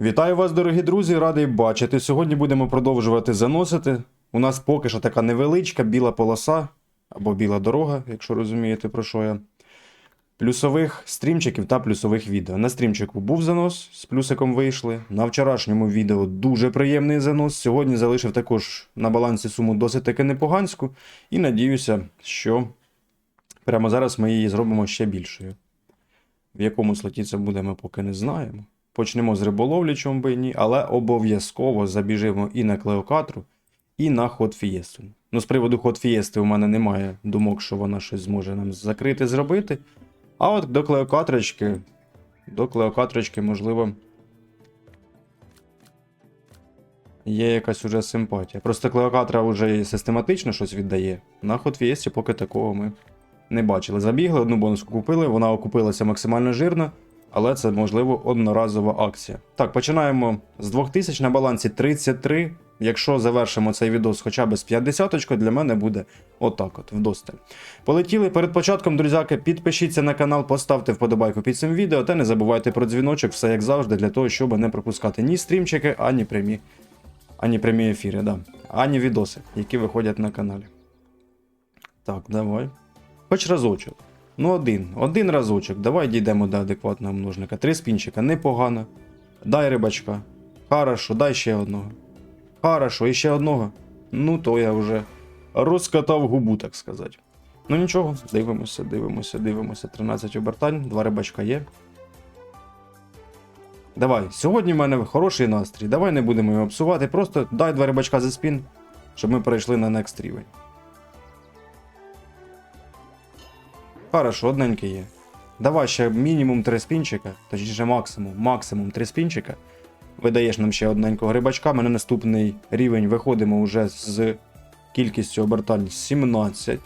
Вітаю вас, дорогі друзі, радий бачити. Сьогодні будемо продовжувати заносити. У нас поки що така невеличка біла полоса або біла дорога, якщо розумієте про що я. Плюсових стрімчиків та плюсових відео. На стрімчику був занос, з плюсиком вийшли. На вчорашньому відео дуже приємний занос. Сьогодні залишив також на балансі суму досить таки непоганську. І надіюся, що прямо зараз ми її зробимо ще більшою. В якому слоті це буде, ми поки не знаємо. Почнемо з риболовлі, чому би ні, але обов'язково забіжимо і на Клеокатру, і на ход Фієсту. Ну, з приводу ход Фієсти у мене немає думок, що вона щось зможе нам закрити, зробити. А от до Клеокатрочки, до Клеокатрочки, можливо, є якась уже симпатія. Просто Клеокатра вже систематично щось віддає. На ход Фієсті поки такого ми не бачили. Забігли, одну бонуску купили, вона окупилася максимально жирно але це можливо одноразова акція. Так, починаємо з 2000 на балансі 33. Якщо завершимо цей відос хоча б з 50 для мене буде отак от, вдосталь. Полетіли перед початком, друзяки, підпишіться на канал, поставте вподобайку під цим відео та не забувайте про дзвіночок, все як завжди, для того, щоб не пропускати ні стрімчики, ані прямі, ані прямі ефіри, да. ані відоси, які виходять на каналі. Так, давай. Хоч разочок. Ну, один. Один разочок. Давай дійдемо до адекватного множника. Три спінчика, непогано. Дай рибачка. Хорошо, дай ще одного. Хорошо, і ще одного. Ну, то я вже розкатав губу, так сказати. Ну нічого, дивимося, дивимося, дивимося. 13 обертань, два рибачка є. Давай, сьогодні в мене хороший настрій. Давай не будемо його псувати. Просто дай два рибачка за спін, щоб ми перейшли на next рівень. Хорошо, одненький є. Давай ще мінімум три спінчика, точніше максимум, максимум три спінчика. Видаєш нам ще одненького рибачка. Ми на наступний рівень виходимо вже з кількістю обертань 17.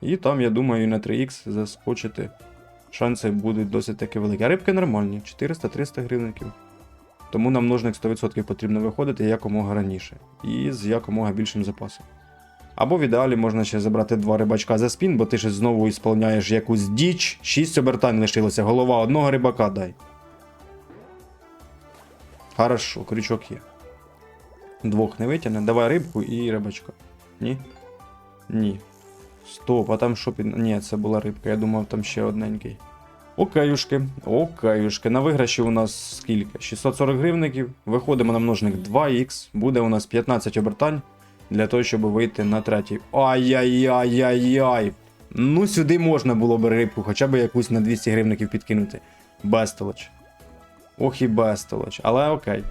І там, я думаю, на 3х заскочити. Шанси будуть досить таки великі. А рибки нормальні, 400-300 гривників. Тому нам множник 100% потрібно виходити якомога раніше. І з якомога більшим запасом. Або в ідеалі можна ще забрати два рибачка за спін, бо ти ще знову ісполняєш якусь діч. Шість обертань лишилося, голова одного рибака дай. Хорошо, крючок є. Двох не витягне. Давай рибку і рибачка. Ні? Ні. Стоп, а там що під. Ні, це була рибка, я думав, там ще одненький. Окаюшки, окаюшки. На виграші у нас скільки? 640 гривників. Виходимо на множник 2х. Буде у нас 15 обертань для того, щоб вийти на третій. Ай-яй-яй-яй-яй. Ну, сюди можна було б рибку, хоча б якусь на 200 гривників підкинути. Безтолоч. Ох і безтолоч. Але окей.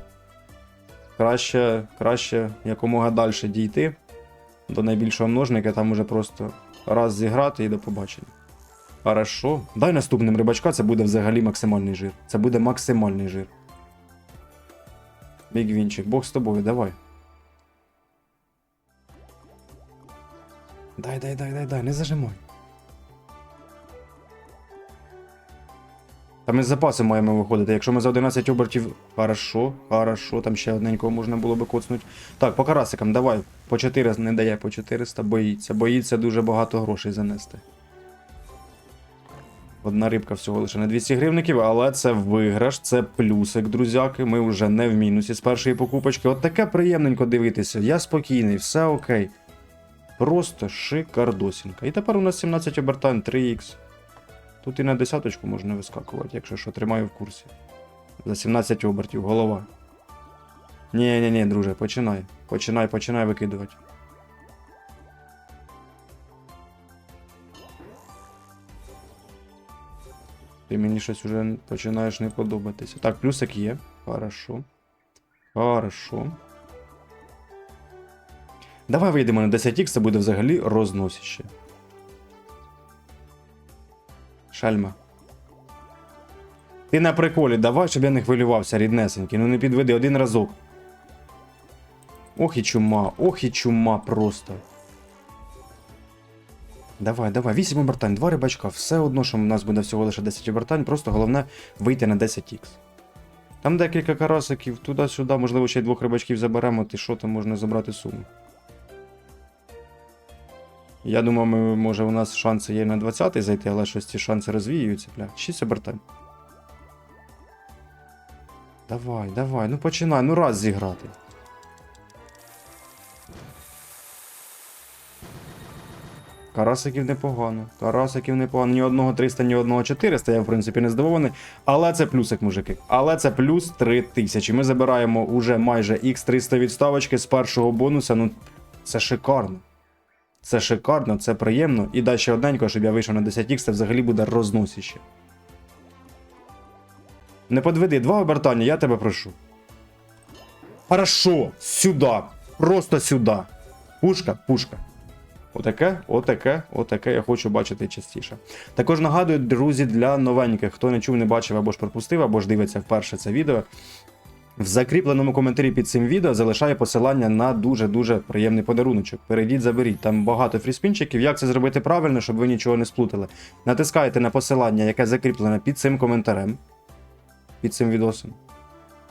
Краще, краще якомога далі дійти до найбільшого множника, там уже просто раз зіграти і до побачення. Хорошо. Дай наступним рибачка, це буде взагалі максимальний жир. Це буде максимальний жир. Бігвінчик, Бог з тобою, давай. Дай, дай, дай, дай, дай, не зажимай. Та ми з запасом маємо виходити. Якщо ми за 11 обертів. Хорошо, хорошо, там ще одненького можна було би коцнути. Так, по карасикам, давай. По 4 не дає, по 400 боїться. Боїться дуже багато грошей занести. Одна рибка всього лише на 200 гривників, але це виграш, це плюсик, друзяки. Ми вже не в мінусі з першої покупочки. От таке приємненько дивитися. Я спокійний, все окей. Просто шикардосінька. І тепер у нас 17 обертань 3х. Тут і на десяточку можна вискакувати, якщо що, тримаю в курсі. За 17 обертів, голова. ні ні ні друже, починай. Починай, починай викидувати. Ти мені щось уже починаєш не подобатися. Так, плюсик є. Хорошо. Хорошо. Давай вийдемо на 10х, це буде взагалі розносище. Шальма. Ти на приколі, давай, щоб я не хвилювався, ріднесенький. Ну не підведи один разок. Ох і чума, ох і чума просто. Давай, давай, 8 обертань, 2 рибачка. Все одно, що в нас буде всього лише 10 обертань, просто головне вийти на 10х. Там декілька карасиків, туди-сюди, можливо, ще й двох рибачків заберемо, ти що там можна забрати суму. Я думав, ми, може, у нас шанси є на 20-й зайти, але щось ці шанси розвіюються, бля. 6 обертань. давай, давай, ну починай, ну раз зіграти. Карасиків непогано. Карасиків непогано. Ні одного 300, ні одного 400. Я, в принципі, не здивований. Але це плюсик, мужики. Але це плюс 3000. Ми забираємо уже майже X300 відставочки з першого бонуса. Ну, це шикарно. Це шикарно, це приємно. І далі одненько, щоб я вийшов на 10х, це взагалі буде розносіще. Не подведи, два обертання, я тебе прошу. Хорошо, сюди. Просто сюди. Пушка, пушка. Отаке, отаке, отаке я хочу бачити частіше. Також нагадую, друзі, для новеньких, хто не чув, не бачив або ж пропустив, або ж дивиться вперше це відео. В закріпленому коментарі під цим відео залишаю посилання на дуже-дуже приємний подаруночок. Перейдіть, заберіть. Там багато фріспінчиків. Як це зробити правильно, щоб ви нічого не сплутали? Натискаєте на посилання, яке закріплене під цим коментарем, під цим відосом.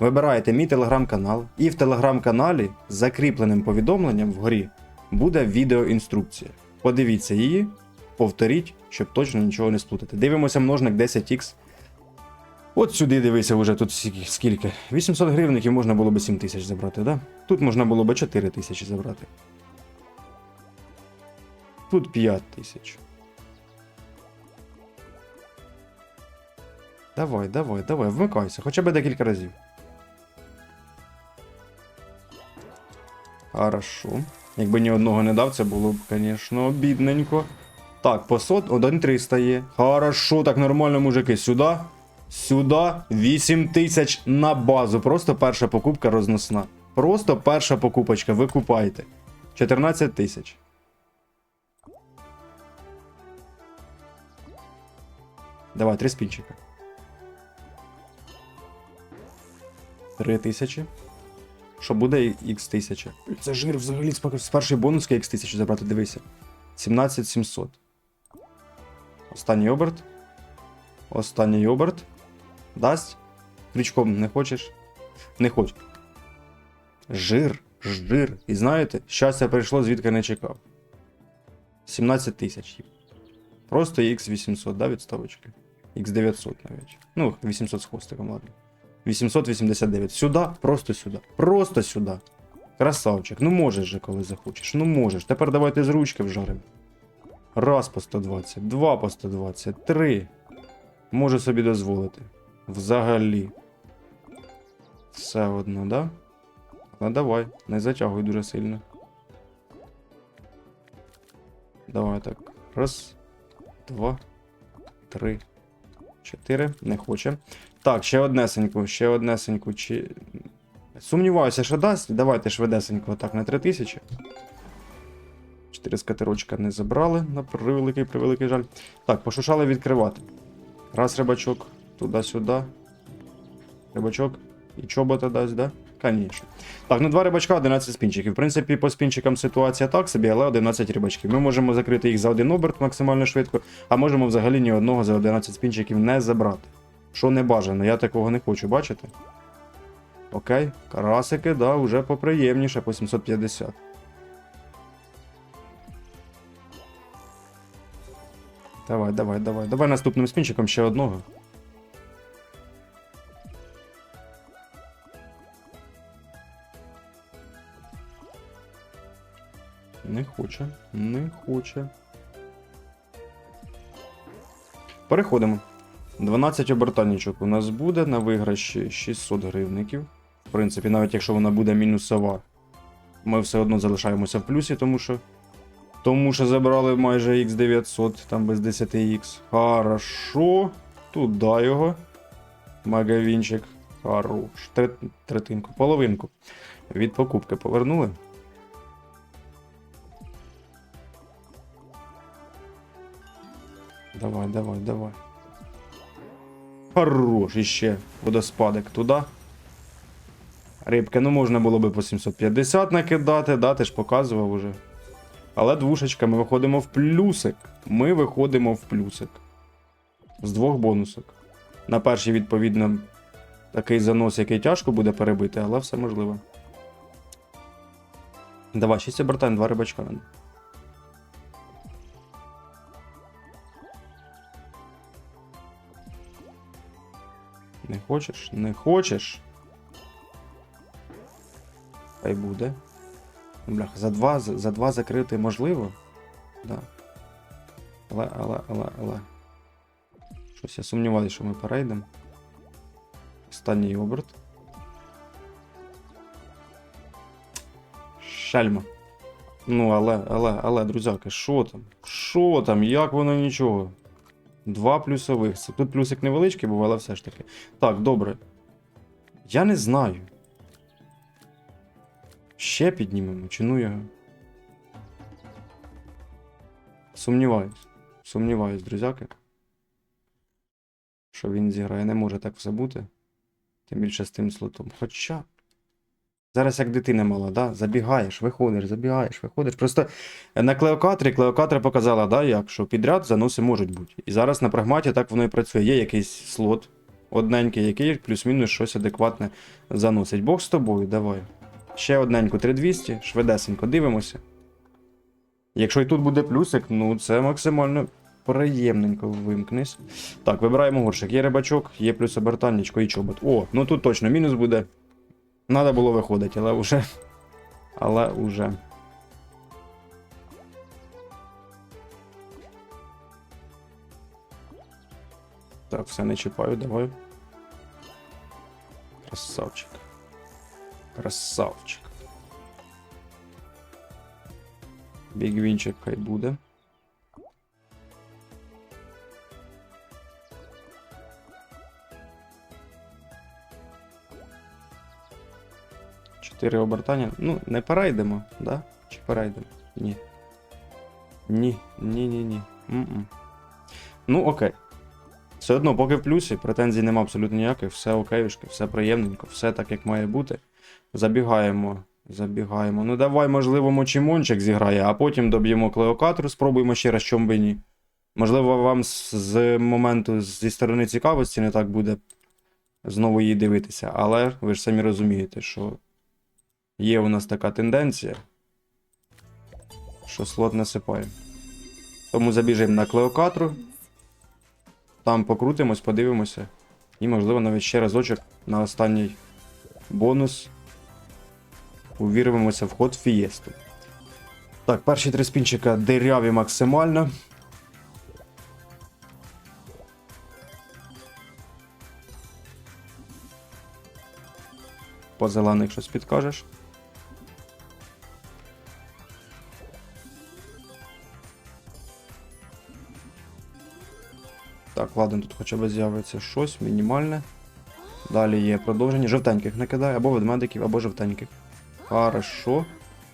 Вибираєте мій телеграм-канал, і в телеграм-каналі з закріпленим повідомленням вгорі буде відеоінструкція. Подивіться її, повторіть, щоб точно нічого не сплутати. Дивимося множник 10х. От сюди дивися вже тут скільки- скільки. 800 гривників можна було б 7 тисяч забрати, да? Тут можна було б 4 тисячі забрати. Тут 5 тисяч. Давай, давай, давай, вмикайся, хоча б декілька разів. Хорошо. Якби ні одного не дав, це було б, звісно, бідненько. Так, по сот, 1,300 є. Хорошо, так нормально, мужики. Сюди. Сюди 8 тисяч на базу. Просто перша покупка розносна. Просто перша покупочка. Ви купайте. 14 тисяч. Давай, три спінчика. 3 тисячі. Що буде х 1000 Це жир взагалі з першої бонуски х 1000 забрати, дивися. 17700. Останній оберт. Останній оберт. Дасть. Крючком не хочеш? Не хочу. Жир, жир. І знаєте, щастя прийшло, звідки не чекав. 17 тисяч. Просто X800, да, відставочки? X900 навіть. Ну, 800 з хвостиком, ладно. 889. Сюди, просто сюди. Просто сюди. Красавчик. Ну можеш же, коли захочеш. Ну можеш. Тепер давайте з ручки вжаримо. Раз по 120, два по 120, три. Можу собі дозволити. Взагалі. Все одно, да? Ну давай, не затягуй дуже сильно. Давай так. Раз, два, три, чотири. Не хоче. Так, ще однесеньку, ще однесеньку. Чи... Сумніваюся, що дасть. Давайте швидесенько так на 3000. Чотири скатерочка не забрали, на превеликий превеликий жаль. Так, пошушали відкривати. Раз рибачок, туди-сюди. Рибачок. І чобота дасть, да? Конечно. Так, ну два рибачка, 11 спінчиків. В принципі, по спінчикам ситуація так собі, але 11 рибачків. Ми можемо закрити їх за один оберт максимально швидко, а можемо взагалі ні одного за 11 спінчиків не забрати. Що не бажано, я такого не хочу, бачите? Окей, карасики, да, вже поприємніше, по 750. Давай, давай, давай. Давай наступним спінчиком ще одного. Не хоче, не хоче. Переходимо. 12 обертанничок у нас буде на виграші 600 гривників. В принципі, навіть якщо вона буде мінусова, ми все одно залишаємося в плюсі, тому що. Тому що забрали майже X900, там без 10X. Хорошо. Туди його. Магавінчик. Хорош. Третинку, половинку. Від покупки повернули. Давай, давай, давай. Хорош, іще водоспадик туди. Рибки, ну можна було би по 750 накидати, да, ти ж показував уже. Але двушечка, ми виходимо в плюсик. Ми виходимо в плюсик. З двох бонусок. На перший, відповідно, такий занос, який тяжко буде перебити, але все можливо. Давай, 6 обертань, два рибачка. Не хочеш? Не хочеш? Хай буде. Ну, Бляха, за два, за за два закрити можливо. Да. Але, але, але, але. Щось я сумніваюся, що ми перейдемо. Останній оберт. Шельма. Ну, але, але, але, друзяки, що там? Що там? Як воно нічого? Два плюсових. Тут плюсик невеличкий був, але все ж таки. Так, добре. Я не знаю. Ще піднімемо, чи ну його. Сумніваюсь. Сумніваюсь, друзяки. Що він зіграє. Не може так все бути. Тим більше з тим слотом. Хоча. Зараз як дитина мала, да? Забігаєш, виходиш, забігаєш, виходиш. Просто на Клеокатрі Клеокатра показала, да, як, що підряд заноси можуть бути. І зараз на прагматі так воно і працює. Є якийсь слот одненький, який плюс-мінус щось адекватне заносить. Бог з тобою, давай. Ще одненьку 3200, швидесенько дивимося. Якщо і тут буде плюсик, ну це максимально приємненько вимкнись. Так, вибираємо горшик. Є рибачок, є плюс обертальничко і чобот. О, ну тут точно мінус буде. Надо було виходити, але вже. Але уже. Так, все не чіпаю, давай. Красавчик. Красавчик. Бігвінчик хай буде. Чотири обертання. Ну, не перейдемо, да? Чи перейдемо? Ні. Ні, ні, ні, ні. М-м. Ну, окей. Все одно, поки в плюсі, претензій нема абсолютно ніяких, все окейшки, все приємненько, все так, як має бути. Забігаємо. Забігаємо. Ну давай, можливо, мочімончик зіграє, а потім доб'ємо Клеокатру, спробуємо ще раз, чом би ні. Можливо, вам з, з моменту зі сторони цікавості не так буде знову її дивитися, але ви ж самі розумієте, що є у нас така тенденція, що слот насипає. Тому забіжимо на Клеокатру. Там покрутимось, подивимося. І, можливо, навіть ще разочок на останній бонус. Увірвемося в ход фієсту. Так, перші три спінчика диряві максимально. По зелених щось підкажеш. Так, тут хоча б з'явиться щось мінімальне. Далі є продовження. Жовтеньких накидає, або ведмедиків, або жовтеньких. Хорошо.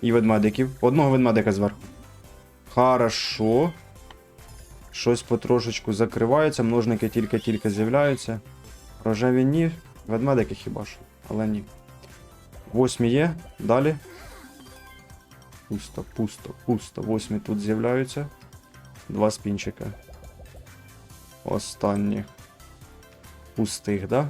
І ведмедиків. Одного ведмедика зверху. Хорошо. Щось потрошечку закривається, множники тільки-тільки з'являються. Рожеві ні. Ведмедики хіба що, але ні. Восьмі є. Далі. Пусто, пусто, пусто. Восьмі тут з'являються. Два спінчика. Останніх. Пустих, да?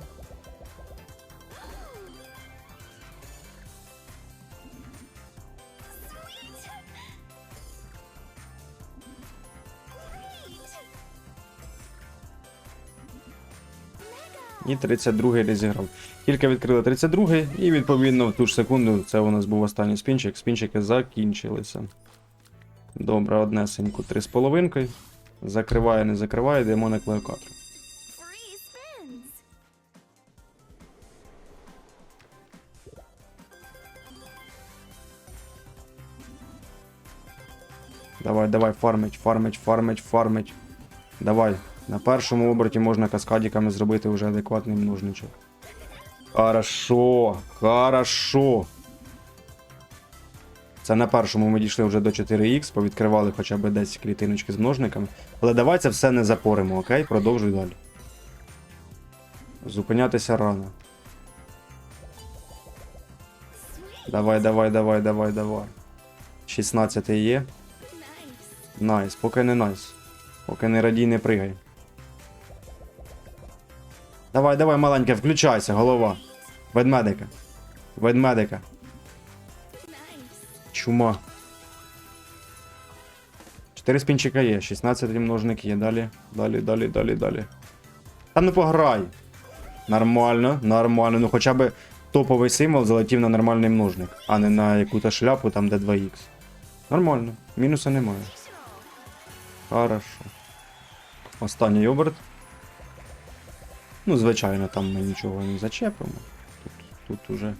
І 32-й розіграв. Тільки відкрили 32-й, і відповідно в ту ж секунду це у нас був останній спінчик. Спінчики закінчилися. Добре, однесеньку 3,5. Закриває, не закриває, йдемо на клеокатру. Давай, давай, фармить, фармить, фармить, фармить. Давай. На першому оберті можна каскадіками зробити вже адекватний множничок. Хорошо, хорошо. Це на першому ми дійшли вже до 4х, повідкривали хоча б 10 клітиночки з множниками. Але давай це все не запоримо, окей? Продовжуй далі. Зупинятися рано. Давай, давай, давай, давай, давай. 16 є. Найс, поки не найс. Поки не радій, не пригай. Давай, давай, маленьке, включайся, голова. Ведмедика. Ведмедика. Чума. 4 спінчика є, 16 множник є. Далі, далі, далі, далі, далі. Та ну пограй. Нормально, нормально. Ну хоча б топовий символ залетів на нормальний множник, а не на яку-то шляпу там, де 2х. Нормально, мінуса немає. Хорошо. Останній оберт. Ну, звичайно, там ми нічого не зачепимо. Тут, тут уже.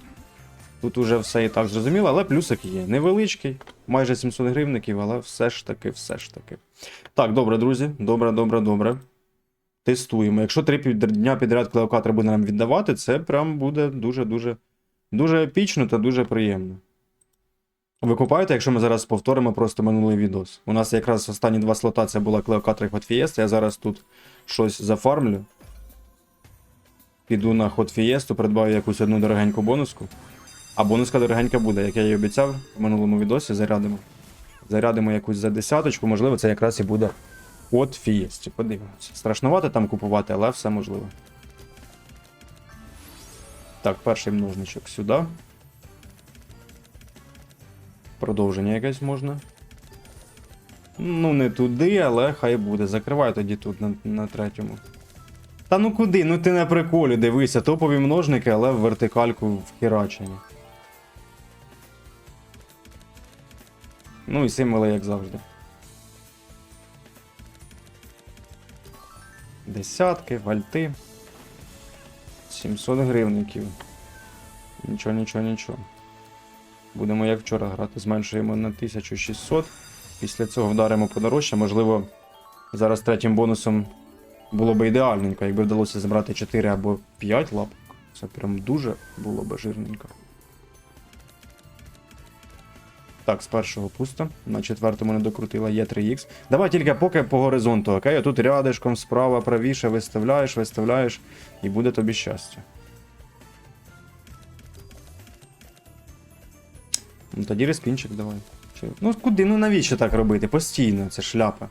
Тут уже все і так зрозуміло, але плюсик є. Невеличкий, майже 700 гривників, але все ж таки, все ж таки. Так, добре, друзі. Добре, добре, добре. Тестуємо. Якщо три дня підряд Клеокатра буде нам віддавати, це прям буде дуже-дуже дуже епічно та дуже приємно. Ви купаєте, якщо ми зараз повторимо просто минулий відос. У нас якраз останні два слота це була Клеокатра і Hot Fiesta. Я зараз тут щось зафармлю. Піду на Fiesta, придбаю якусь одну дорогеньку бонуску. А бонуска дорогенька буде, як я їй обіцяв в минулому відосі, зарядимо. Зарядимо якусь за десяточку, можливо, це якраз і буде от Фієсті. Подивимося. Страшнувато там купувати, але все можливо. Так, перший множничок сюди. Продовження якесь можна. Ну, не туди, але хай буде. Закривай тоді тут на, на третьому. Та ну куди? Ну ти на приколі, дивися, топові множники, але в вертикальку вхерачені. Ну і символи, як завжди. Десятки, вальти. 700 гривників. Нічого, нічого, нічого. Будемо як вчора грати. Зменшуємо на 1600. Після цього вдаримо подорожче. Можливо, зараз третім бонусом було б ідеальненько, якби вдалося забрати 4 або 5 лапок. Це прям дуже було б жирненько. Так, з першого пусто. На четвертому не докрутила є 3х. Давай тільки поки по горизонту, окей? Тут рядишком справа правіше виставляєш, виставляєш, і буде тобі щастя. Ну тоді респінчик давай. Ну куди? Ну навіщо так робити? Постійно, це шляпа.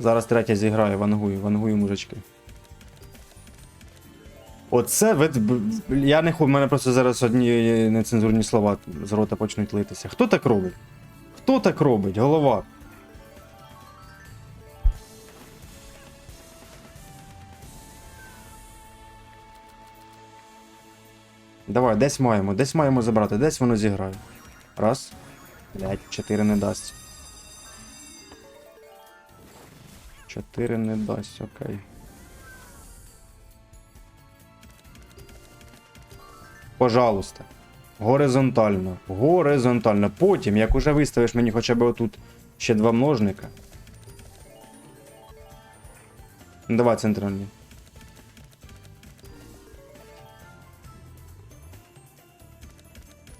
Зараз третя зіграє, вангую, вангую, мужички. Оце ви. Я не хочу, мене просто зараз одні нецензурні слова з рота почнуть литися. Хто так робить? Хто так робить? Голова. Давай, десь маємо, десь маємо забрати, десь воно зіграє. Раз. Блять, чотири не дасть. Чотири не дасть, окей. Пожалуйста. Горизонтально. Горизонтально. Потім, як уже виставиш мені хоча б отут ще два множника. Давай центральний.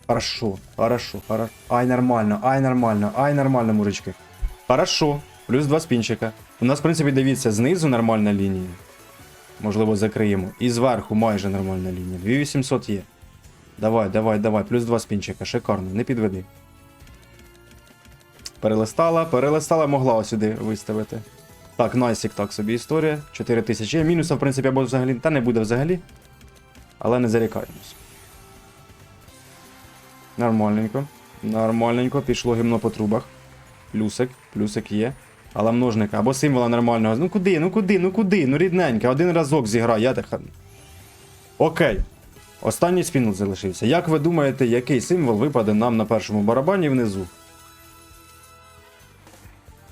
Хорошо, хорошо, хорошо. Ай, нормально, ай, нормально, ай, нормально, мужички. Хорошо. Плюс два спінчика. У нас, в принципі, дивіться, знизу нормальна лінія. Можливо, закриємо. І зверху майже нормальна лінія. 2800 є. Давай, давай, давай. Плюс два спінчика. Шикарно, не підведи. Перелистала, перелистала, могла сюди виставити. Так, найсік, так собі історія. 4000 є. Мінуса, в принципі, або взагалі. Та не буде взагалі. Але не зарікаємось. Нормальненько. Нормальненько, пішло гімно по трубах. Плюсик, плюсик є. Але множника або символа нормального. Ну куди, ну куди, ну куди? Ну рідненька, один разок зіграй, я так. Окей. Останній спінл залишився. Як ви думаєте, який символ випаде нам на першому барабані внизу?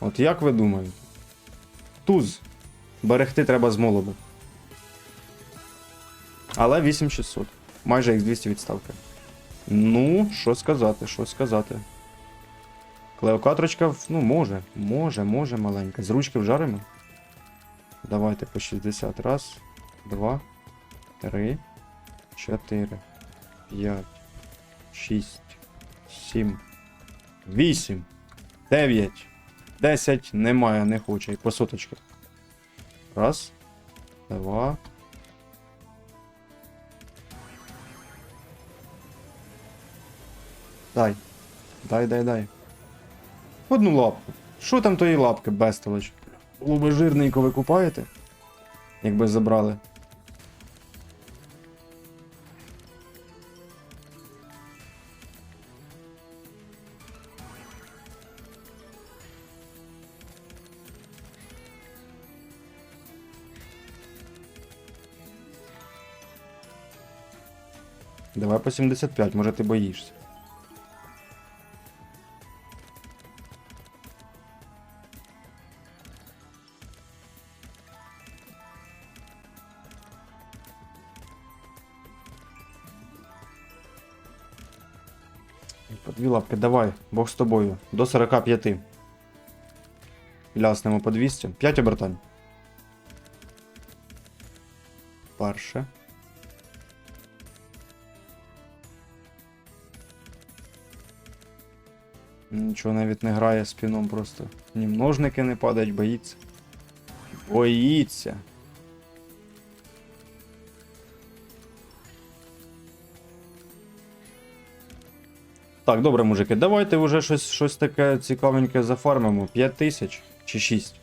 От як ви думаєте? Туз. Берегти треба з молоду. Але 8600. Майже X200 відставка. Ну, що сказати, що сказати. Клеокатрочка, ну, може, може, може маленька. З ручки вжаримо. Давайте по 60. Раз, два, три, чотири, п'ять, шість, сім, вісім, дев'ять, десять. Немає, не хоче. По соточках. Раз, два. Дай. Дай, дай, дай. Одну лапку. Що там тої лапки, безтолоч? Було би жирненько ви купаєте? Якби забрали. Давай по 75, може ти боїшся. По дві лапки, давай, Бог з тобою. До 45. Ляснемо по 200. 5 обертань. Перше. Нічого навіть не грає спіном просто. Ні множники не падають, боїться. Боїться. Так, добре, мужики, давайте вже щось, щось таке цікавеньке зафармимо. 5 тисяч чи 6.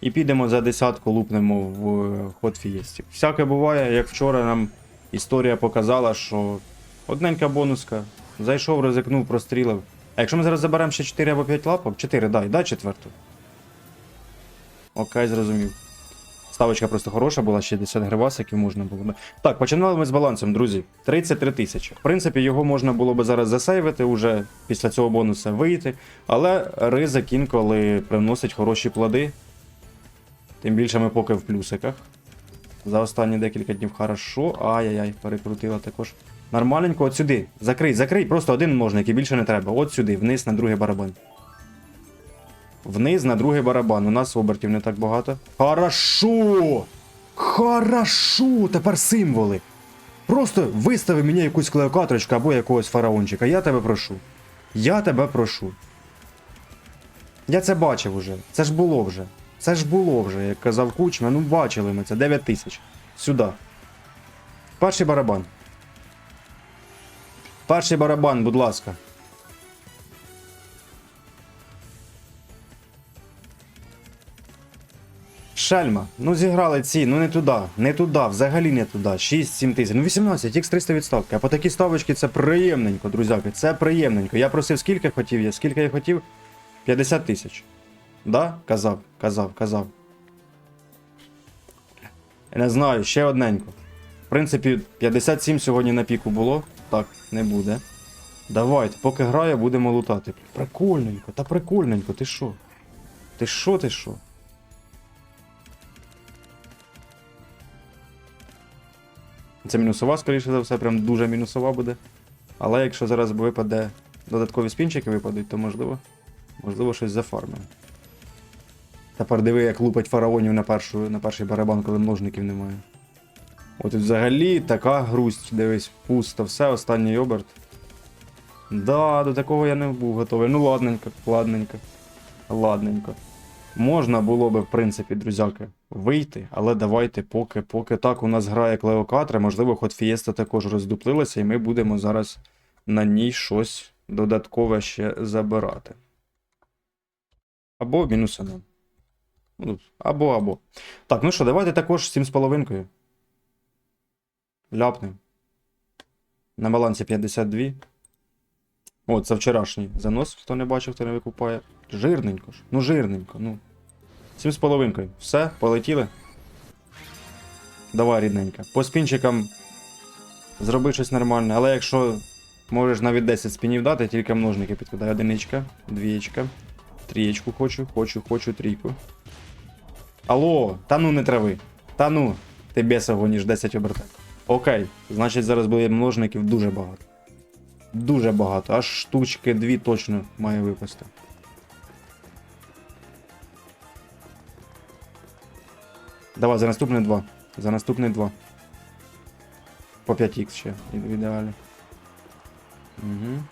І підемо за десятку лупнемо в е, ход фієсті. Всяке буває, як вчора нам історія показала, що одненька бонуска. Зайшов, ризикнув, прострілив. А якщо ми зараз заберемо ще 4 або 5 лапок, 4, дай, дай четверту. Окей, зрозумів. Ставочка просто хороша була, 60 гривасиків можна було. Так, починали ми з балансом, друзі. 33 тисячі. В принципі, його можна було би зараз засейвити, уже після цього бонуса вийти. Але ризик інколи приносить хороші плоди. Тим більше ми поки в плюсиках. За останні декілька днів хорошо. Ай-яй-яй, перекрутила також. Нормальненько, от сюди. Закрий, закрий, просто один ножник і більше не треба. От сюди, вниз на другий барабан. Вниз на другий барабан. У нас обертів не так багато. Хорошо! Хорошо! Тепер символи. Просто вистави мені якусь клеокатрочку або якогось фараончика. Я тебе прошу. Я тебе прошу. Я це бачив уже. Це ж було вже. Це ж було вже, як казав Кучма. Ну бачили ми це. 9 тисяч. Сюди. Перший барабан. Перший барабан, будь ласка. Шельма, ну зіграли ці, ну не туди, не туди, взагалі не туди. 6-7 тисяч. Ну 18, x 300 відставки. А по такій ставочці це приємненько, друзяки. Це приємненько. Я просив, скільки хотів я, скільки я хотів? 50 тисяч. Да? Казав, казав, казав. Не знаю, ще одненько. Принципі, 57 сьогодні на піку було. Так, не буде. Давайте, поки граю, будемо лутати. Прикольненько, та прикольненько, ти що? Ти що, ти що? Це мінусова, скоріше за все, прям дуже мінусова буде. Але якщо зараз випаде додаткові спінчики випадуть, то можливо. Можливо, щось зафармимо. Тепер диви, як лупать фараонів на, першу, на перший барабан, коли множників немає. От і взагалі така грусть, дивись, пусто, все, останній оберт. Да, до такого я не був готовий. Ну ладненько, ладненько. Ладненько. Можна було би, в принципі, друзяки, вийти, але давайте поки, поки так у нас грає Клеокатра, можливо, ход Фієста також роздуплилася, і ми будемо зараз на ній щось додаткове ще забирати. Або мінусаном. Ну, Або, або. Так, ну що, давайте також 7,5. Ляпнем. На балансі 52. О, це вчорашній занос, хто не бачив, хто не викупає. Жирненько ж. Ну, жирненько, ну. 7,5. Все, полетіли. Давай, рідненька. По спінчикам зроби щось нормальне, але якщо можеш навіть 10 спінів дати, тільки множники підкидай. Одиничка, двієчка, трієчку хочу, хочу, хочу трійку. Алло, та ну не трави. Та ну, ти беса гоніш 10 обертань. Окей, значить зараз буде множників дуже багато. Дуже багато, аж штучки дві точно має випасти. Давай, за наступне два. За наступне два. По 5х ще в ідеалі. Угу.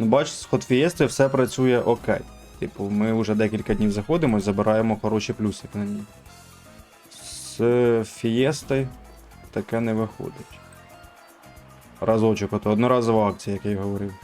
Ну, бач, з ход фієсти все працює окей. Типу, ми вже декілька днів заходимо і забираємо хороші плюсики на ній. З фієсти таке не виходить. Разочок, ото одноразова акція, як я й говорив.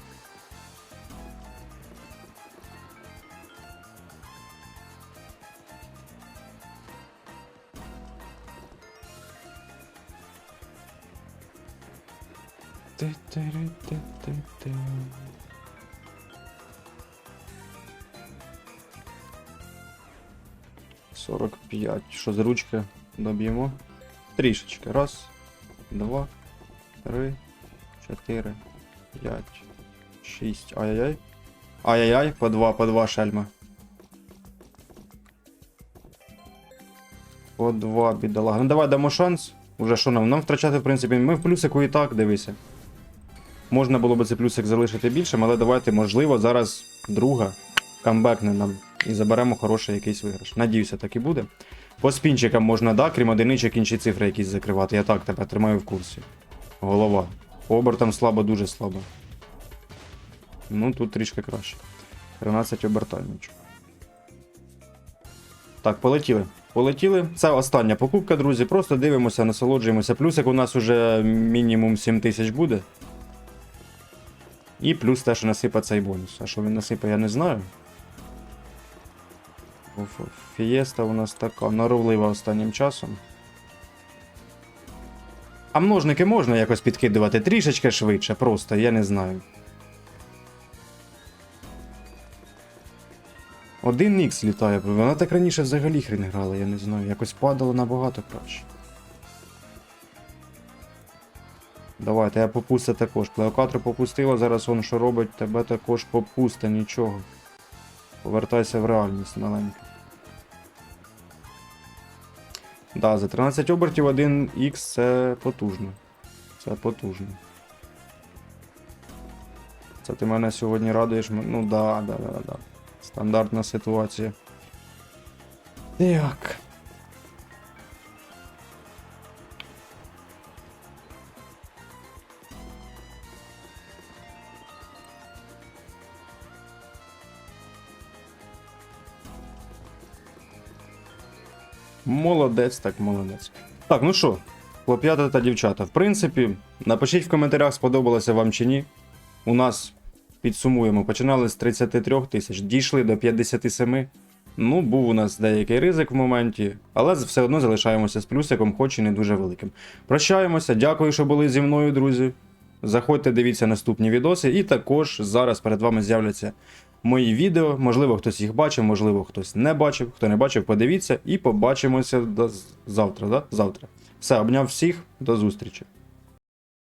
45. Що з ручки доб'ємо? Трішечки. Раз, два, три, чотири, п'ять, шість. Ай-яй-яй. Ай-яй-яй, по два, по два шельма. По два бідолага. Ну давай дамо шанс. Уже що нам? Нам втрачати, в принципі, ми в плюсику і так, дивися. Можна було би цей плюсик залишити більшим, але давайте, можливо, зараз друга камбекне нам і заберемо хороший якийсь виграш. Надіюся, так і буде. По спінчикам можна, да, крім одиничок, інші цифри якісь закривати. Я так тебе тримаю в курсі. Голова. По обертам слабо, дуже слабо. Ну, тут трішки краще. 13 обертальничок. Так, полетіли. Полетіли. Це остання покупка, друзі. Просто дивимося, насолоджуємося. Плюсик у нас уже мінімум 7 тисяч буде. І плюс те, що насипе цей бонус. А що він насипе, я не знаю. Ф- Фієста у нас така норовлива останнім часом. А множники можна якось підкидувати трішечки швидше, просто, я не знаю. Один Нікс літає, вона так раніше взагалі хрін грала, я не знаю. Якось падало набагато краще. Давайте, я попусти також. Клеокатру попустила, зараз он що робить, тебе також попусти, нічого. Повертайся в реальність маленька. Да, за 13 обертів 1х це потужно. Це потужно. Це ти мене сьогодні радуєш. Ну да, да, да, да. Стандартна ситуація. Так. Молодець, так молодець. Так, ну що, хлоп'ята та дівчата, в принципі, напишіть в коментарях, сподобалося вам чи ні. У нас підсумуємо, починали з 33 тисяч, дійшли до 57. Ну, був у нас деякий ризик в моменті, але все одно залишаємося з плюсиком, хоч і не дуже великим. Прощаємося, дякую, що були зі мною, друзі. Заходьте, дивіться наступні відоси, і також зараз перед вами з'являться мої відео. Можливо, хтось їх бачив, можливо, хтось не бачив. Хто не бачив, подивіться і побачимося до завтра. Да? Завтра. Все, обняв всіх, до зустрічі.